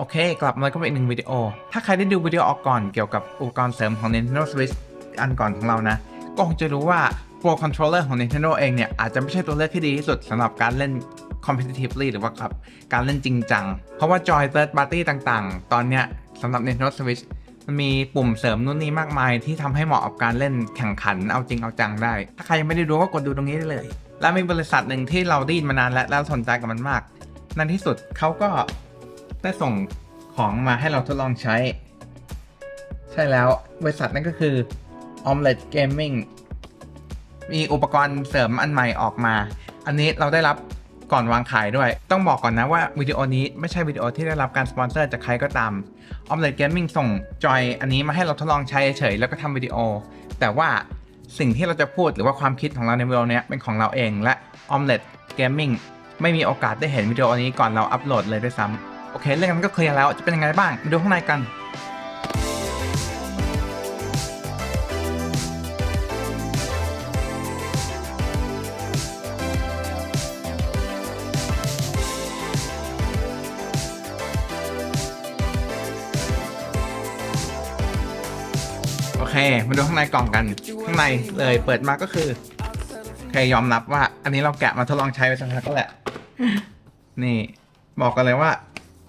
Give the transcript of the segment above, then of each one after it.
โอเค กลับมาก็เป็นอีกหนึ่งวิดีโอ ถ้าใครได้ดูวิดีโอออกก่อนเกี่ยวกับอุปกรณ์เสริมของ Nintendo Switch อันก่อนของเรานะ ก็คงจะรู้ว่า Pro Controller ของ Nintendo เองเนี่ย อาจจะไม่ใช่ตัวเลือกที่ดีที่สุดสำหรับการเล่น competitively หรือว่ากับการเล่นจริงจัง เพราะว่าจอย third party ต่างๆ ตอนเนี้ยสำหรับ Nintendo Switch มันมีปุ่มเสริมนู่นนี่มากมายที่ทำให้เหมาะกับการเล่นแข่งขันเอาจริงเอาจังได้ ถ้าใครยังไม่ได้ดูก็กดดูตรงนี้ได้เลย แล้วมีบริษัทหนึ่งที่เราได้ยินมานานและแล้วสนใจกับมันมากในที่สุดเขาก็ ได้ส่งของมาให้เราทดลองใช้ ใช่แล้วบริษัทนั่นก็คือ Omelette Gaming มีอุปกรณ์เสริมอันใหม่ออกมา อันนี้เราได้รับก่อนวางขายด้วย ต้องบอกก่อนนะว่าวิดีโอนี้ไม่ใช่วิดีโอที่ได้รับการสปอนเซอร์จากใครก็ตาม Omelette Gaming ส่งจอยอันนี้มาให้เราทดลองใช้เฉยแล้วก็ทำวิดีโอ แต่ว่าสิ่งที่เราจะพูดหรือว่าความคิดของเราในวิดีโอนี้เป็นของเราเองและ Omelette Gaming ไม่มีโอกาสได้เห็นวิดีโอนี้ก่อนเราอัปโหลดเลยด้วยซ้ำ โอเค เรื่องนั้นก็เคลียร์แล้ว จะเป็นยังไงบ้าง มาดูข้างในกัน โอเค มาดูข้างในกล่องกัน ข้างในเลยเปิดมาก็คือโอเคยอมรับว่า อันนี้เราแกะมาทดลองใช้ไปสักพักก็แหละ นี่ บอกกันเลยว่า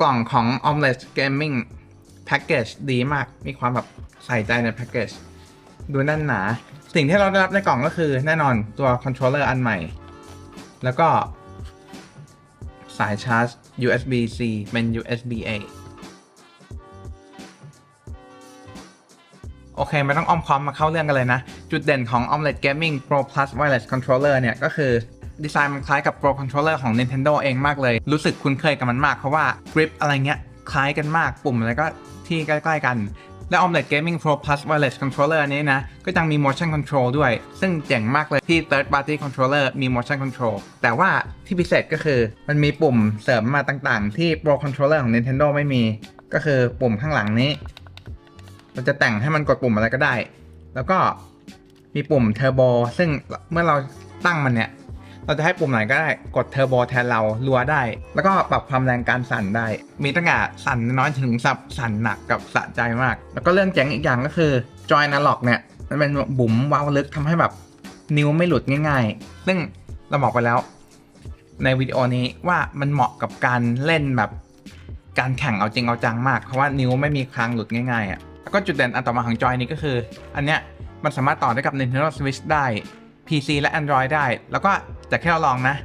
กล่องของ o m l e t t Gaming Package ดีมาก มีความแบบใส่ใจในแพ็กเกจดูแน่นหนา สิ่งที่เราได้รับในกล่องก็คือแน่นอนตัวคอนโทรลเลอร์อันใหม่ แล้วก็ สายชาร์จ USB-C เป็น USB-A โอเค ไม่ต้องอ้อมค้อมมาเข้าเรื่องกันเลยนะ จุดเด่นของ o m l e t t Gaming Pro Plus Wireless Controller เนี่ย ก็คือ ดีไซน์มันคล้ายกับ Pro Controller ของ Nintendo เองมากเลย รู้สึกคุ้นเคยกับมันมาก เพราะว่า grip อะไรเงี้ยคล้ายกันมากปุ่มอะไรก็ที่ใกล้ๆกัน และ Omelette Gaming Pro Plus Wireless Controller อันนี้นะ ก็ยังมี motion control ด้วย ซึ่งเจ๋งมากเลยที่ third party controller มี motion control แต่ว่าที่พิเศษก็คือมันมีปุ่มเสริมมาต่างๆ ที่ Pro Controller ของ Nintendo ไม่มี ก็คือปุ่มข้างหลังนี้ เราจะแต่งให้มันกดปุ่มอะไรก็ได้ แล้วก็มีปุ่มเทอร์โบซึ่งเมื่อเราตั้งมันเนี่ย เราจะให้ปุ่มไหนก็ได้กดเทอร์โบแทนเรารัวได้ แล้วก็ปรับความแรงการสั่นได้ มีตั้งแต่สั่นน้อยถึงสับสั่นหนักกับสะใจมาก แล้วก็เรื่องเจ๋งอีกอย่างก็คือจอยนาล็อกเนี่ยมันเป็นบุ๋มวาวลึกทำให้แบบนิ้วไม่หลุดง่ายๆ ซึ่งเราบอกไปแล้ว ในวิดีโอนี้ว่ามันเหมาะกับการเล่นแบบการแข่งเอาจริงเอาจังมาก เพราะว่านิ้วไม่มีคางหลุดง่ายๆอะแล้วก็จุดเด่นอันต่อมาของจอยนี้ก็คือ อันเนี้ยมันสามารถต่อได้กับ Nintendo Switch ได้ PC และ Android ได้ แล้วก็แต่แค่เราลองนะ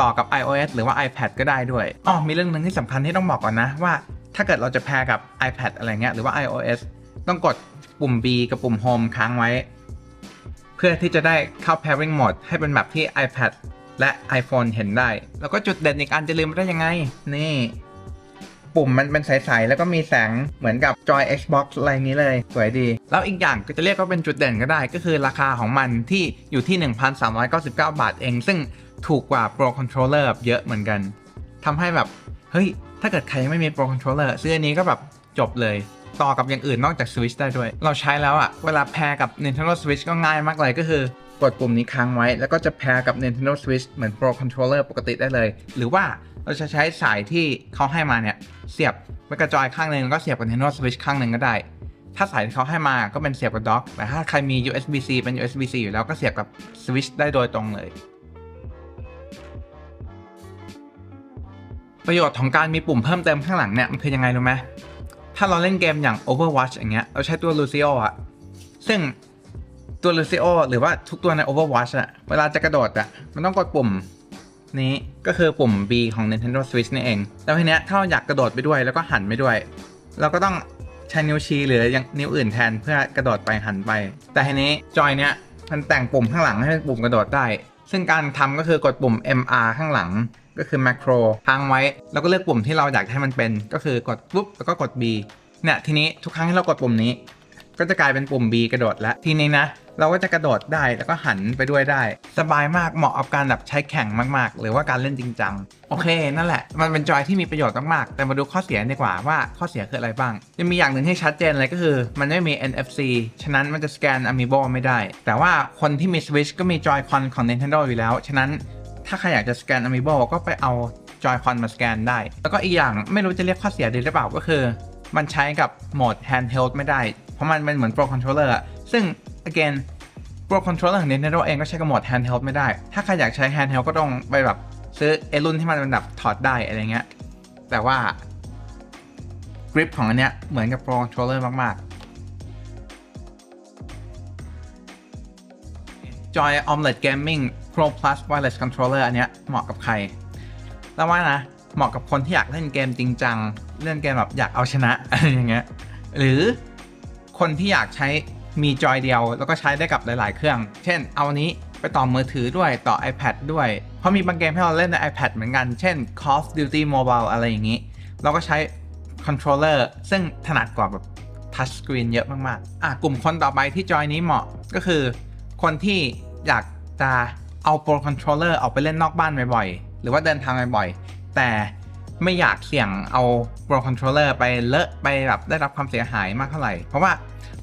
ต่อกับ iOS หรือว่า iPad ก็ได้ด้วยอ๋อมีเรื่องหนึ่งที่สำคัญที่ต้องบอกก่อนนะว่า ถ้าเกิดเราจะแพร์กับ iPad อะไรเงี้ยหรือว่า iOS ต้องกดปุ่ม B กับปุ่ม Home ค้างไว้ เพื่อที่จะได้เข้า pairing mode ให้เป็นแบบที่ iPad และ iPhone เห็นได้ แล้วก็จุดเด่นอีกอันจะลืมไม่ได้ยังไง นี่ ปุ่มมันเป็นใสๆแล้วก็มีแสงเหมือนกับจอย Xbox อะไรนี้เลย สวยดี แล้วอีกอย่างก็จะเรียกว่าเป็นจุดเด่นก็ได้ ก็คือราคาของมันที่อยู่ที่ 1,399 บาทเอง ซึ่งถูกกว่า Pro Controller เยอะเหมือนกันทำให้แบบ เฮ้ย ถ้าเกิดใครยังไม่มี Pro Controller ซื้ออันนี้ก็แบบจบเลยต่อกับอย่างอื่นนอกจาก Switch ได้ด้วย เราใช้แล้วอะเวลาแพร์กับ Nintendo Switch ก็ง่ายมากเลยก็คือกดปุ่มนี้ค้างไว้ แล้วก็จะแพร์กับ Nintendo Switch เหมือน Pro Controller ปกติได้เลย หรือว่า เราจะใช้สายที่เขาให้มาเนี่ยเสียบไว้กระจอยข้างหนึ่งแล้วก็เสียบกับ Nintendo Switch ข้างหนึ่งก็ได้ ถ้าสายที่เขาให้มาก็เป็นเสียบกับด็อกแต่ถ้าใครมี USB-C เป็น USB-C อยู่แล้วก็เสียบกับ Switch ได้โดยตรงเลย ประโยชน์ของการมีปุ่มเพิ่มเติมข้างหลังเนี่ยมันคือยังไงรู้ไหมถ้าเราเล่นเกมอย่าง Overwatch อย่างเงี้ยเราใช้ตัว Lucio อะซึ่งตัว Lucio หรือว่าทุกตัวใน Overwatch อะเวลาจะกระโดดอะมันต้องกดปุ่ม นี้ ก็คือปุ่ม B ของ Nintendo Switch นี่เอง แล้วทีเนี้ยถ้าเราอยากกระโดดไปด้วยแล้วก็หันไปด้วย เราก็ต้องใช้นิ้วชี้หรือยังนิ้วอื่นแทนเพื่อกระโดดไปหันไป แต่ทีนี้จอยเนี้ยมันแต่งปุ่มข้างหลังให้เป็นปุ่มกระโดดได้ ซึ่งการทำก็คือกดปุ่ม MR ข้างหลังก็คือ macro ค้างไว้ แล้วก็เลือกปุ่มที่เราอยากให้มันเป็น ก็คือกดปุ๊บแล้วก็กด B เนี่ยทีนี้ทุกครั้งที่เรากดปุ่มนี้ ก็จะกลายเป็นปุ่ม B กระโดดแล้วทีนี้นะ เราก็จะกระโดดได้แล้วก็หันไปด้วยได้ สบายมากเหมาะกับการแบบใช้แข่งมาก ๆ หรือว่าการเล่นจริงจังโอเค นั่นแหละ มันเป็นจอยที่มีประโยชน์มาก ๆ แต่มาดูข้อเสียดีกว่าว่าข้อเสียคืออะไรบ้างยังมีอย่างหนึ่งที่ชัดเจนเลยก็คือ มันไม่มี NFC ฉะนั้นมันจะสแกน Amiibo ไม่ได้ แต่ว่าคนที่มี Switch ก็มีจอยคอนของ Nintendo อยู่แล้ว ฉะนั้นถ้าใครอยากจะสแกน Amiibo ก็ไปเอาจอยคอนมาสแกนได้ แล้วก็อีกอย่างไม่รู้จะเรียกข้อเสียดีหรือเปล่าก็คือ มันใช้กับโหมด handheld ไม่ได้ เพราะมันเป็นเหมือน Pro Controller อะซึ่ง again Pro Controller ของ Nintendo เองก็ใช้กับโหมด handheld ไม่ได้ ถ้าใครอยากใช้ handheld ก็ต้องไปแบบซื้อไอรุ่นที่มันเป็นแบบถอดได้อะไรเงี้ย แต่ว่า grip ของอันเนี้ยเหมือนกับ Pro Controller มาก ๆ Joy Omelette Gaming Pro Plus Wireless Controller อันเนี้ยเหมาะกับใคร แล้วว่านะ เหมาะกับคนที่อยากเล่นเกมจริงจัง เล่นเกมแบบอยากเอาชนะอะไรอย่างเงี้ย หรือ คนที่อยากใช้มีจอยเดียว แล้วก็ใช้ได้กับหลาย ๆ เครื่อง เช่น เอานี้ไปต่อมือถือด้วยต่อ iPad ด้วย เพราะมีบางเกมให้เราเล่นใน iPad เหมือนกัน เช่น Call of Duty Mobile อะไรอย่างนี้ เราก็ใช้ controller ซึ่งถนัดกว่าแบบ touch screen เยอะมาก ๆ อะ กลุ่มคนต่อไปที่จอยนี้เหมาะก็คือ คนที่อยากจะเอา Pro Controller ออกไปเล่นนอกบ้านบ่อย ๆ หรือว่าเดินทางบ่อยๆแต่ ไม่อยากเสี่ยงเอา Pro Controller ไปเลอะไปแบบได้รับความเสียหายมากเท่าไหร่ เพราะว่า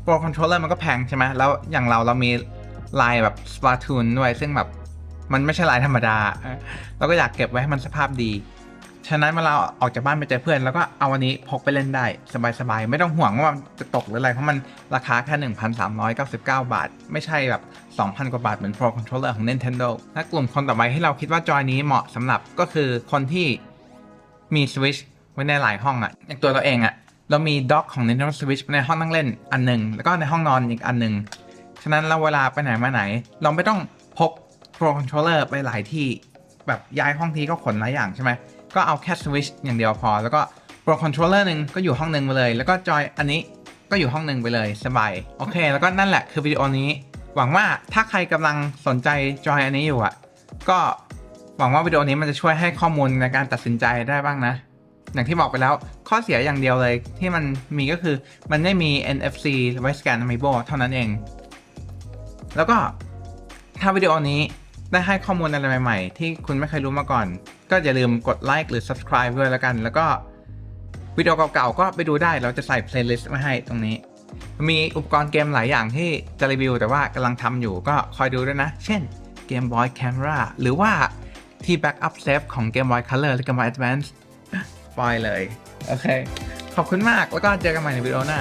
Pro Controller มันก็แพงใช่ไหมแล้วอย่างเราเรามีลายแบบ Splatoon ด้วยซึ่งแบบมันไม่ใช่ลายธรรมดาเออเราก็อยากเก็บไว้ให้มันสภาพดี ฉะนั้นเวลาออกจากบ้านไปเจอเพื่อน แล้วก็เอาวันนี้พกไปเล่นได้ สบายๆ ไม่ต้องห่วงว่ามันจะตกหรืออะไร เพราะมันราคาแค่ 1,399 บาท ไม่ใช่แบบ 2,000 กว่าบาทเหมือน Pro Controller ของ Nintendo และกลุ่มคนต่อไปที่เราคิดว่าจอยนี้เหมาะสำหรับก็คือคนที่ มี Switch ไว้ในหลายห้องอะอย่างตัวเราเองอะเรามีด็อกของ Nintendo Switch ในห้องนั่งเล่นอันหนึ่งแล้วก็ในห้องนอนอีกอันหนึ่งฉะนั้นเราเวลาไปไหนมาไหน เราไม่ต้องพก Pro Controller ไปหลายที่ แบบย้ายห้องทีก็ขนหลายอย่างใช่ไหมก็เอาแค่สวิชอย่างเดียวพอ แล้วก็ Pro Controller หนึ่งก็อยู่ห้องหนึ่งไปเลย แล้วก็จอยอันนี้ก็อยู่ห้องหนึ่งไปเลยสบายโอเค แล้วก็นั่นแหละคือวิดีโอนี้ หวังว่าถ้าใครกำลังสนใจจอยอันนี้อยู่อะก็ หวังว่าวิดีโอนี้มันจะช่วยให้ข้อมูลในการตัดสินใจได้บ้างนะ อย่างที่บอกไปแล้วข้อเสียอย่างเดียวเลยที่มันมีก็คือมันไม่มี NFC ไว้สแกน Amiibo เท่านั้นเอง แล้วก็ถ้าวิดีโอนี้ได้ให้ข้อมูลอะไรใหม่ๆ ที่คุณไม่เคยรู้มาก่อน ก็อย่าลืมกดไลค์หรือ subscribe ด้วยแล้วกัน แล้วก็วิดีโอเก่าๆ ก็ไปดูได้เราจะใส่ playlist มาให้ตรงนี้ มีอุปกรณ์เกมหลายอย่างที่จะรีวิว แต่ว่ากำลังทำอยู่ก็คอยดูด้วยนะ เช่น Game Boy Camera หรือว่า ที่ Backup Safe ของ Game Boy Color และ Game Boy Advance ปล่อยเลย โอเค ขอบคุณมากแล้วก็เจอกันใหม่ในวิดีโอหน้า